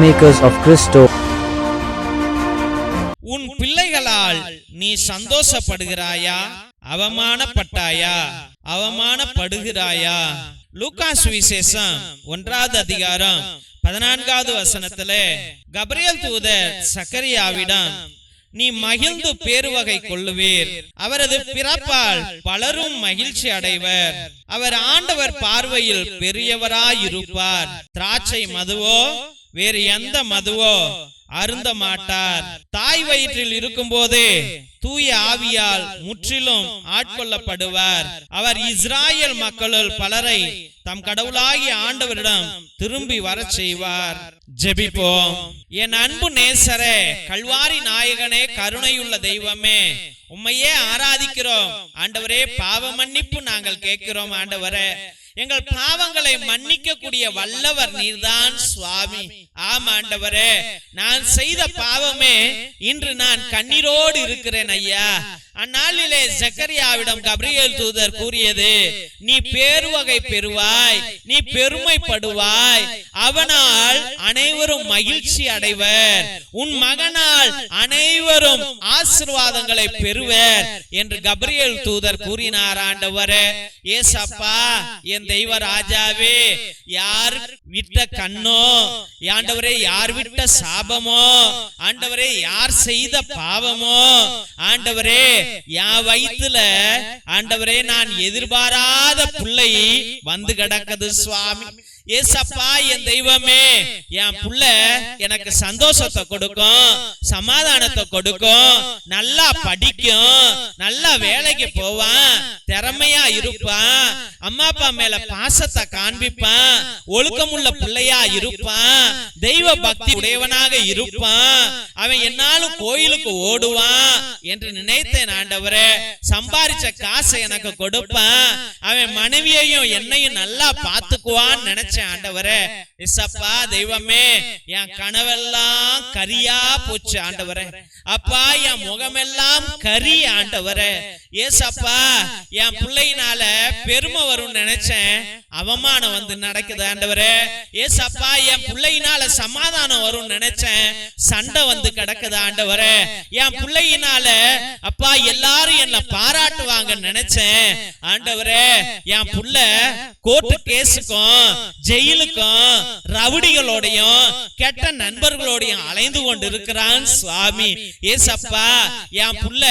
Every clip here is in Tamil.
Peacemakers of Christo. உன் பிள்ளைகளால் நீ சந்தோஷப்படுகிறாயா? அவமானப்பட்டாயா? அவமானப்படுகிறாயா? லூகாஸ் விசேஷம் ஒன்றாவது அதிகாரம் பதினான்காவது வசனத்துல கபரியல் தூதர் சக்கரியாவிடம் நீ மகிழ்ந்து பேருவகை கொள்ளுவீர். அவரது பிறப்பால் பலரும் மகிழ்ச்சி அடைவர். அவர் ஆண்டவர் பார்வையில் பெரியவராயிருப்பார். திராட்சை மதுவோ வேறு எந்த மதுவோ அருந்த மாட்டார். தாய் வயிற்றில் இருக்கும்போதே தூய ஆவியால் முற்றிலும் ஆட்கொள்ளப்படுவார். அவர் இஸ்ராயேல் மக்களுள் பலரை தம் கடவுளாகிய ஆண்டவரிடம் திரும்பி வரச் செய்வார். ஜெபிப்போம். என் அன்பு நேசரே கல்வாரி நாயகனே கருணையுள்ள தெய்வமே உம்மையே ஆராதிக்கிறோம். ஆண்டவரே பாவ மன்னிப்பு நாங்கள் கேட்கிறோம் ஆண்டவரே. எங்கள் பாவங்களை மன்னிக்க கூடிய வல்லவர் நீர்தான் சுவாமி. ஆம் ஆண்டவரே. நான் செய்த பாவமே இன்று நான் கண்ணீரோடு இருக்கிறேன் ஐயா. அந்நாளிலே ஜக்கரியாவிடம் கபிரியல் தூதர் கூறியது நீ பேருவகை பெறுவாய் நீ பெருமைப்படுவாய். அவனால் அனைவரும் மகிழ்ச்சி அடைவர். உன் மகனால் அனைவரும் ஆசிர்வாதங்களை பெறுவர். என்று கபிரியல் தூதர் கூறினார் ஆண்டவர் ஏசப்பா என் தெய்வ ராஜாவே யார் விட்ட கண்ணோ ஆண்டவரே யார் விட்ட சாபமோ ஆண்டவரே யார் செய்த பாவமோ? ஆண்டவரே என் வயித்துல ஆண்டவரே நான் எதிர்பாராத பிள்ளை வந்து கிடக்குது சுவாமி. ஏசப்பா என் தெய்வமே என் புள்ள எனக்கு சந்தோஷத்தை கொடுக்கும் சமாதானத்தை கொடுக்கும் நல்லா படிக்கும் நல்லா வேலைக்கு போவான் திறமையா இருப்பான் அம்மா அப்பா மேல பாசத்தை காண்பிப்பான் ஒழுக்கமுள்ள பிள்ளையா இருப்பான் தெய்வ பக்தி உடையவனாக இருப்பான் அவன் என்னாலும் கோயிலுக்கு ஓடுவான் என்று நினைத்தேன் ஆண்டவரே. சம்பாரிச்ச காசை எனக்கு கொடுப்பான் அவன் மனைவியையும் என்னையும் நல்லா பாத்துக்குவான்னு நினைச்சேன். ஆண்டவரே இசப்பா தெய்வமே என் கனவெல்லாம் கரியா போச்சு ஆண்டவரே. அப்பா என் முகமெல்லாம் கரி ஆண்டவரே. ஏசப்பா என் பிள்ளையினால பெருமை வரும்னு நினைச்சேன். அவமானம் வந்து நடக்குது ஆண்டவரே. ஏசப்பா என் பிள்ளையினால சமாதானம் வரும்னு நினைச்சேன். சண்டை வந்து கிடக்குது ஆண்டவரே. என் பிள்ளையினால அப்பா எல்லாரும் என்ன பாராட்டுவாங்கன்னு நினைச்சேன். ஆண்டவரே என் புள்ள கோர்ட்டு கேஸுக்கும் ஜெயிலுக்கும் ரவுடிகளோடையும் கெட்ட நண்பர்களோடையும் அலைந்து கொண்டு இருக்கிறான் சுவாமி. ஏசப்பா என் புள்ள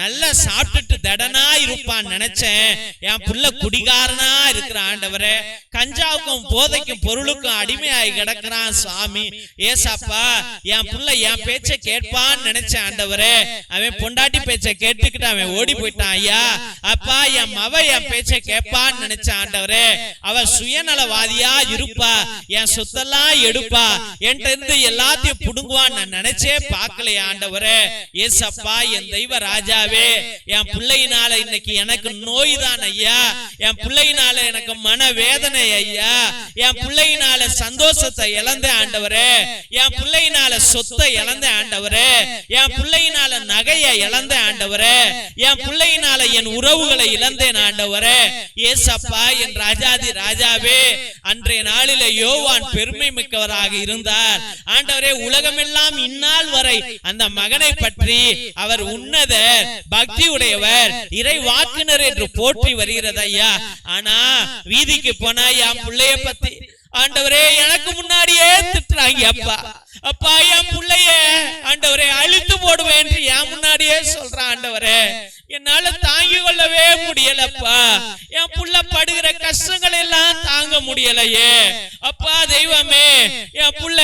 நல்லா சாப்பிட்டுட்டு தடனா இருப்பான் நினைச்சேன். என் புள்ள குடிகாரனா இருக்கிற ஆண்டவரே கஞ்சாவுக்கும் போதைக்கும் பொருளுக்கும் அடிமையாகி கிடக்கிறான் சுவாமி. ஏசப்பா என் புள்ள என் பேச்ச கேட்பான்னு நினைச்சேன் ஆண்டவரே. அவன் பொண்டாட்டி பேச்ச கேட்டுக்கிட்டு அவன் ஓடி போயிட்டான் ஐயா. அப்பா என் மவ என் பேச்ச கேட்பான்னு நினைச்சேன் ஆண்டவரே. அவ சுயநலவாதியா இருப்பா. என் சொத்தெல்லாம் எடுப்பா. என்கிட்ட இருந்து எல்லாத்தையும் புடுங்குவான் நான் நினைச்சே பார்க்கலையா ஆண்டவரே. ஏசப்பா என் தெய்வ ராஜாவே. என் பிள்ளையினால இன்னைக்கு எனக்கு நோய் தான் ஐயா. என் பிள்ளையினால எனக்கு மன வேதனை ஐயா. என் பிள்ளையினால சந்தோஷத்தை இழந்த ஆண்டவரே. என் பிள்ளையினால சொத்தை இழந்த ஆண்டவரே. என் பிள்ளையினால நகையை இழந்த ஆண்டவரே. என் பிள்ளையினால என் உறவுகளை இழந்தேன் ஆண்டவரே. ஏசப்பா என் ராஜாதி ராஜாவே. அன்றைய நாளில யோவான் பெருமை மிக்கவராக இருந்தார். ஆண்டவரே உலகமெல்லாம் இந்நாள் வரை அந்த மகனை பற்றி அவர் உன்னதர் பக்தி உடையவர் இறை வாக்குனர் என்று போற்றி வருகிறது ஐயா ஆனா வீதிக்கு போனா என் பிள்ளைய பத்தி. ஆண்டவரே எனக்கு முன்னாடியே திட்டுறாங்க அப்பா. அப்பா. என் பிள்ளைய. ஆண்டவரே அழித்து போடுவேன் என்று என் முன்னாடியே சொல்றான். ஆண்டவரே. என்னால தாங்கிக் கொள்ளவே முடியலப்பா. என் புள்ள படுகிற கஷ்டங்கள் எல்லாம் தாங்க முடியலையே. அப்பா தெய்வமே என் புள்ள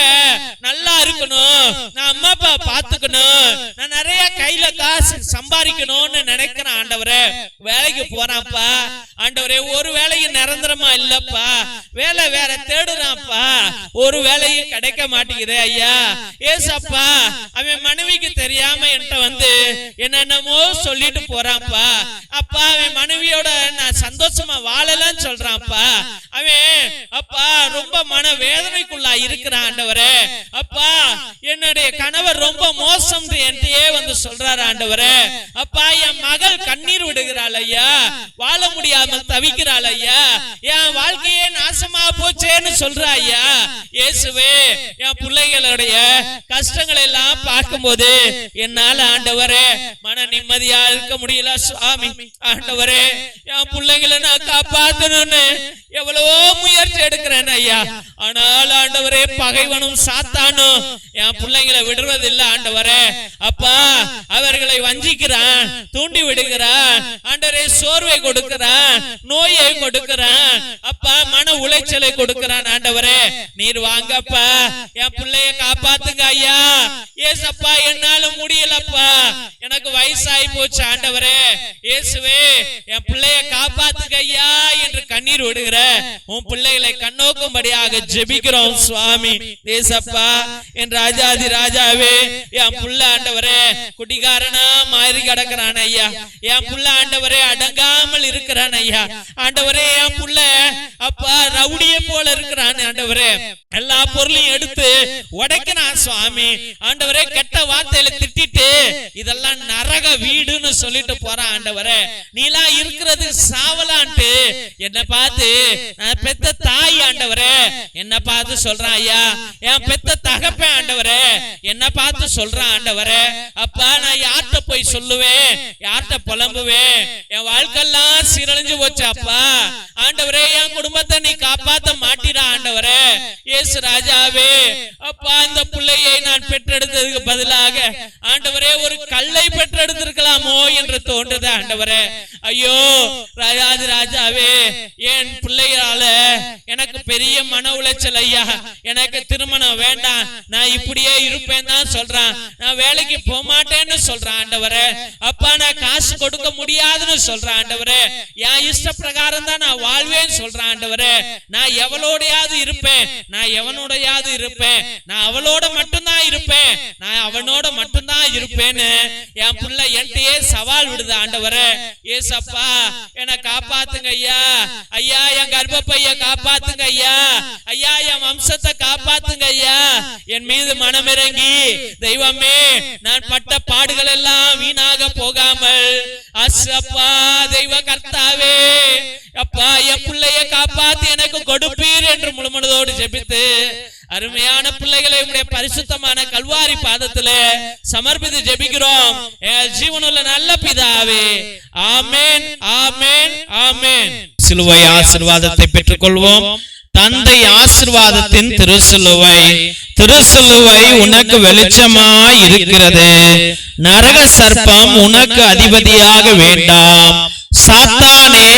நல்லா இருக்கணும். நான் அம்மா அப்பா பாத்துக்கணும். நான் நிறைய கையில காசு சம்பாதிக்கணும்னு நினைக்கிறேன் ஆண்டவரே. வேலைக்கு போறான்ப்பா. ஆண்டவரே ஒரு வேலையும் நிரந்தரமா இல்லப்பா. வேலை வேற தேடுறான்ப்பா. ஒரு வேலையும் கிடைக்க மாட்டேங்குது ஐயா. ஏசப்பா அவன் மனைவிக்கு தெரியாம என்கிட்ட வந்து என்னென்னமோ சொல்லிட்டு போறான்ப்பா. அப்பா அவன் மனைவியோட நான் சந்தோஷமா வாழலன்னு சொல்றான்ப்பா. அவன் அப்பா ரொம்ப மன வேதனைக்குள்ளா இருக்கிறான் ஆண்டவரே. அப்பா என்னுடைய கணவர் ரொம்ப மோசம் என்றே வந்து சொல்றாரு ஆண்டவரே. அப்பா என் மகள் கண்ணீர் விடுகிறாள் ஐயா. வாழ முடியாமல் தவிக்கிறாள் ஐயா. என் வாழ்க்கையே நாசமா போச்சேன்னு சொல்றா ஐயா. இயேசுவே என் பிள்ளைகளுடைய கஷ்டங்களை எல்லாம் பார்க்கும்போது என்னால ஆண்டவரே மன நிம்மதியா இருக்க முடியல சுவாமி. ஆண்டவரே என் பிள்ளைங்களை நான் காப்பாத்தணும்னு எவ்வளவோ முயற்சி எடுக்கிறேன் ஐயா. ஆனால் ஆண்டவரே பகைவனும் சாத்தானும் என் பிள்ளைங்களை விடுறதில்லை ஆண்டவரே. அப்பா அவர்களை வஞ்சிக்கிறான் தூண்டி விடுகிறான் ஆண்டவரே சோர்வை கொடுக்கிறான் நோயை கொடுக்கிறான். அப்பா மன உளைச்சலை கொடுக்கிறான் ஆண்டவரே. நீர் வாங்கப்பா என் பிள்ளைய காப்பாத்துங்க ஐயா. ஏசப்பா என்னால முடியலப்பா. எனக்கு வயசாகி போச்சு ஆண்டவரே. இயேசுவே என் பிள்ளைய காப்பாத்துக்க ஐயா என்று கண்ணீர் விடுகிற உன் பிள்ளைகளை கண்ணோக்கும்படியாக ஜெபிக்கிறோம் சுவாமி. ஏசப்பா என் ராஜாதி ராஜாவே என் புள்ள ஆண்டவரே குடிகாரனா மாறி கிடக்கிறான் ஐயா. என் புள்ள ஆண்டவரே அடங்காமல் இருக்கிறான் ஐயா. ஆண்டவரே என் புள்ள அப்பா ரவுடிய போல இருக்கிறான் ஆண்டவரே. எல்லா பொருளையும் எடுத்து உடைக்கிறான் சுவாமி ஆண்டவரே கெட்ட வார்த்தையில திட்டிட்டு இதெல்லாம் நரக வீடுன்னு சொல்லிட்டு போறான் ஆண்டவரே. நீலாம் இருக்கிறது சாவலான்ட்டு. என்ன பார்த்து பெத்த தாய் ஆண்டவரே. என்ன பார்த்து சொல்றான் ஐயா என் பெத்த தகப்ப ஆண்டவரே என்ன பார்த்து சொல்றான் ஆண்டவரே அப்பா நான் யார்கிட்ட போய் சொல்லுவேன்? யார்கிட்ட புலம்புவேன்? என் வாழ்க்கையெல்லாம் சீரழிஞ்சு போச்சு அப்பா. ஆண்டவரே என் குடும்பத்தை நீ காப்பாத்த மாட்டிடா ஆண்டவரே? இயேசு ராஜாவே அப்பா இந்த பிள்ளையை நான் பெற்றெடுத்ததுக்கு பதிலாக ஆண்டவரே ஒரு கல்லை பெற்றெடுத்திருக்கலாமோ என்று தோன்றுது ஆண்டவரே. ஐயோ ராஜாதி ராஜாவே பெரிய மன உளைச்சல் ஐயா. எனக்கு திருமணம் வேண்டாம். நான் இப்படியே இருப்பேன் தான் சொல்றான். நான் வேலைக்கு போக மாட்டேன்னு சொல்றான் ஆண்டவரே. அப்பா நான் காசு கொடுக்க முடியாதுன்னு சொல்றான் ஆண்டவரே. என் இஷ்ட பிரகாரம் தான் நான் வாழ்வேன்னு சொல்றான் ஆண்டவரே. நான் எவளோடையாவது இருப்பேன். நான் எவனோடையாவது இருப்பேன். நான் அவளோட மட்டும்தான் இருப்பேன். நான் அவனோட மட்டும் இருப்பேன்னு என் புள்ள என்கிட்டயே சவால் விடுது ஆண்டவரே. ஏசப்பா என்ன காப்பாத்துங்க ஐயா. ஐயா என் கர்ப்பப்பைய காப்பாத்துங்க ஐயா. ஐயா என் வம்சத்தை காப்பாத்துங்க ஐயா. என் மீது மனமிறங்கி தெய்வமே நான் பட்ட பாடுகள் எல்லாம் வீணாக போகாமல் அசப்பா தெய்வ கர்த்தாவே அப்பா என் பிள்ளைய காப்பாத்து எனக்கு கொடுப்பீர் என்று முழுமனதோடு ஜெபித்து அருமையான பிள்ளைகளை உடைய பரிசுத்தமான கல்வாரி பாதத்துல சமர்ப்பித்து ஜெபிக்கிறோம். ஜீவனுள்ள நல்ல பிதாவே. ஆமேன் ஆமேன் ஆமேன். சிலுவை ஆசீர்வாதத்தை பெற்றுக்கொள்வோம். தந்தை ஆசிர்வாதத்தின் திருசிலுவை. திருசிலுவை உனக்கு வெளிச்சமாய் இருக்கிறது. நரக சர்ப்பம் உனக்கு அதிபதியாக வேண்டாம். சாத்தானே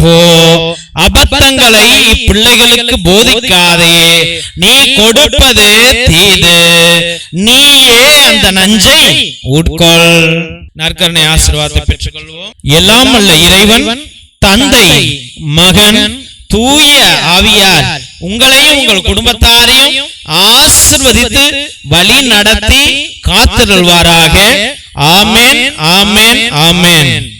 போ அபத்தங்களை பிள்ளைகளுக்கு போதிக்காதே. நீ கொடுப்பது தீது. நீயே அந்த நஞ்சை உட்கொள். நற்கரணை ஆசீர்வாதத்தை பெற்றுக்கொள்வோம். எல்லாம் அல்ல இறைவன் தந்தை மகன் தூய ஆவியார். உங்களையும் உங்கள் குடும்பத்தாரையும் ஆசிர்வதித்து வழி நடத்தி காத்திருள்வாராக. ஆமென் ஆமென். ஆமென்.